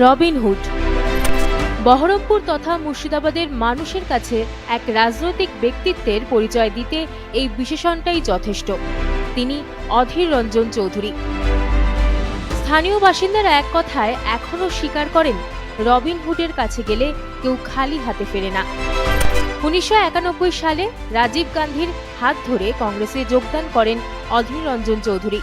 Robin Hood Baharampur তথা মুর্শিদাবাদের মানুষের কাছে এক রাজনৈতিক ব্যক্তিত্বের পরিচয় দিতে এই বিশেষণটাই যথেষ্ট। তিনি অধীর রঞ্জন চৌধুরী। স্থানীয় বাসিন্দারা এক কথায় এখনও স্বীকার করেন রবিনহুডের কাছে গেলে কেউ খালি হাতে ফেরে না। উনিশশো একানব্বই সালে রাজীব গান্ধীর হাত ধরে কংগ্রেসে যোগদান করেন অধীর রঞ্জন চৌধুরী।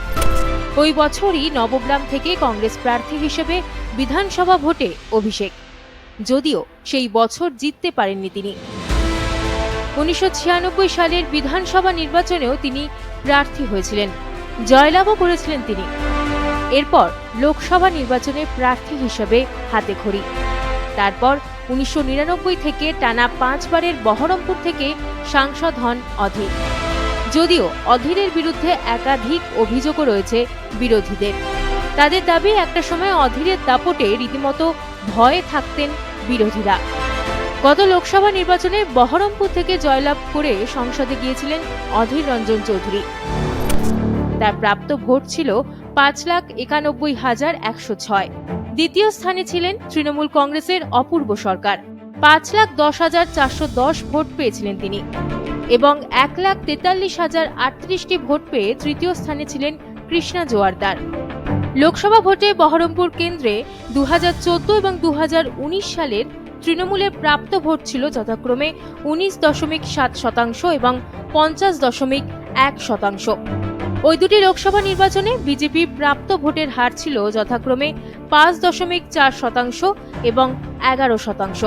ওই বছরই নবগ্রাম থেকে কংগ্রেস প্রার্থী হিসেবে বিধানসভা ভোটে অভিষেক। যদিও সেই বছর জিততে পারেননি তিনি। উনিশশো ছিয়ানব্বই সালের বিধানসভা নির্বাচনেও তিনি প্রার্থী হয়েছিলেন। জয়লাভও করেছিলেন তিনি। এরপর লোকসভা নির্বাচনে প্রার্থী হিসেবে হাতে খড়ি। তারপর উনিশশো নিরানব্বই থেকে টানা পাঁচবারের বহরমপুর থেকে সাংসদ হন অধীর। যদিও অধীরের বিরুদ্ধে একাধিক অভিযোগও রয়েছে বিরোধীদের। তাদের দাবি, একটা সময় অধীরের দাপটে রীতিমতো ভয়ে থাকতেন বিরোধীরা। গত লোকসভা নির্বাচনে বহরমপুর থেকে জয়লাভ করে সংসদে গিয়েছিলেন অধীর রঞ্জন চৌধুরী। তার প্রাপ্ত ভোট ছিল পাঁচ লাখ একানব্বই হাজার একশো ছয়। দ্বিতীয় স্থানে ছিলেন তৃণমূল কংগ্রেসের অপূর্ব সরকার। পাঁচ লাখ দশ হাজার চারশো দশ ভোট পেয়েছিলেন তিনি। এবং এক লাখ তেতাল্লিশ হাজার আটত্রিশটি ভোট পেয়ে তৃতীয় স্থানে ছিলেন কৃষ্ণা জোয়ারদার। লোকসভা ভোটে বহরমপুর কেন্দ্রে দু হাজার চোদ্দ এবং দু হাজার উনিশ সালের তৃণমূলের প্রাপ্ত ভোট ছিল যথাক্রমে উনিশ দশমিক সাত শতাংশ এবং পঞ্চাশ দশমিক এক শতাংশ। ওই দুটি লোকসভা নির্বাচনে বিজেপি প্রাপ্ত ভোটের হার ছিল যথাক্রমে পাঁচ দশমিক চার শতাংশ এবং এগারো শতাংশ।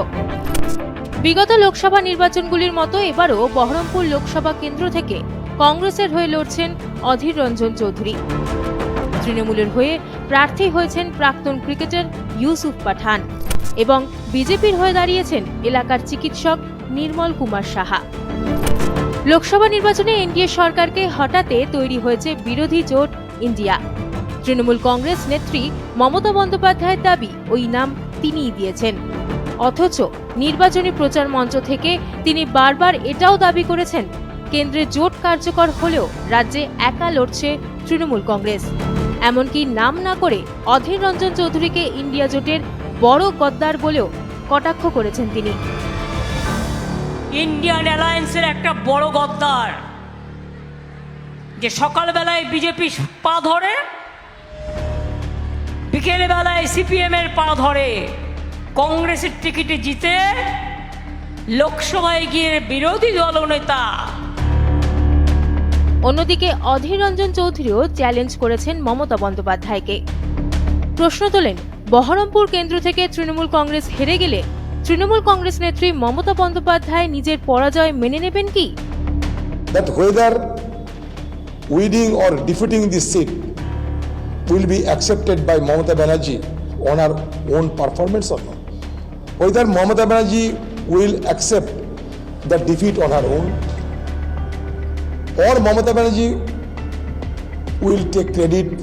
বিগত লোকসভা নির্বাচনগুলির মতো এবারও বহরমপুর লোকসভা কেন্দ্র থেকে কংগ্রেসের হয়ে লড়ছেন অধীর রঞ্জন চৌধুরী। তৃণমূলের হয়ে প্রার্থী হয়েছেন প্রাক্তন ক্রিকেটার ইউসুফ পাঠান এবং বিজেপির হয়ে দাঁড়িয়েছেন এলাকার চিকিৎসক নির্মল কুমার সাহা। লোকসভা নির্বাচনে এনডিএ সরকারকে হটাতে তৈরি হয়েছে বিরোধী জোট ইন্ডিয়া। তৃণমূল কংগ্রেস নেত্রী মমতা বন্দ্যোপাধ্যায়ের দাবি, ওই নাম তিনিই দিয়েছেন। অথচ নির্বাচনী প্রচার মঞ্চ থেকে তিনি বারবার এটাও দাবি করেছেন, কেন্দ্রে জোট কার্যকর হলেও রাজ্যে একা লড়ছে তৃণমূল কংগ্রেস। এমনকি নাম না করে অধীর রঞ্জন চৌধুরীকে ইন্ডিয়া জোটের বড় গদ্দার বলেও কটাক্ষ করেছেন তিনি। ইন্ডিয়ান অ্যালায়েন্সের একটা বড় গদ্দার। যে সকালবেলায় বিজেপি পা ধরে বিকেল বেলায় সিপিএম এর পা ধরে। কংগ্রেসের টিকিটে জিতে লোকসভায় গিয়ে বিরোধী দলনেতা অন্যদিকে অধীর রঞ্জন চৌধুরীও চ্যালেঞ্জ করেছেন মমতা বন্দ্যোপাধ্যায়কে। প্রশ্ন তোলেন বহরমপুর কেন্দ্র থেকে তৃণমূল কংগ্রেস হেরে গেলে তৃণমূল কংগ্রেস নেত্রী মমতা বন্দ্যোপাধ্যায় নিজের পরাজয় মেনে নেবেন কি? That whether winning or defeating this seat will be accepted by Mamata Banerjee on her own performance or not. Whether Mamata Banerjee will accept the defeat on her own or Mamata Banerjee will take credit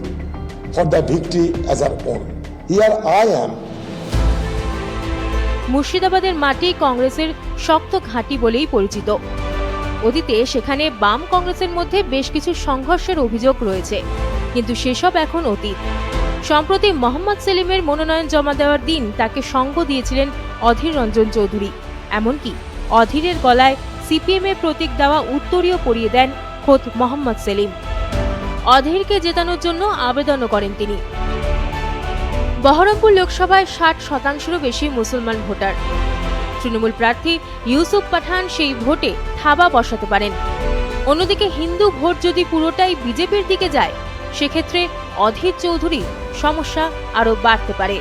for the victory as her own. Here I am মুর্শিদাবাদের মাটি কংগ্রেসের শক্ত ঘাঁটি বলেই পরিচিত অতীতে সেখানে বাম কংগ্রেসের মধ্যে বেশ কিছু সংঘর্ষের অভিযোগ রয়েছে কিন্তু সেসব এখন অতীত সম্প্রতি মোহাম্মদ সেলিমের মনোনয়ন জমা দেওয়ার দিন তাকে সঙ্গ দিয়েছিলেন অধীর রঞ্জন চৌধুরী। এমনকি অধীরের গলায় সিপিএম এর প্রতীক দেওয়া উত্তরীয় পরিয়ে দেন খোদ মোহাম্মদ সেলিম। অধীরকে জেতানোর জন্য আবেদনও করেন তিনি। বহরমপুর লোকসভায় ষাট শতাংশেরও বেশি মুসলমান ভোটার। তৃণমূল প্রার্থী ইউসুফ পাঠান সেই ভোটে থাবা বসাতে পারেন। অন্যদিকে হিন্দু ভোট যদি পুরোটাই বিজেপির দিকে যায়, সেক্ষেত্রে অধীর চৌধুরী সমস্যা আরও বাড়তে পারে।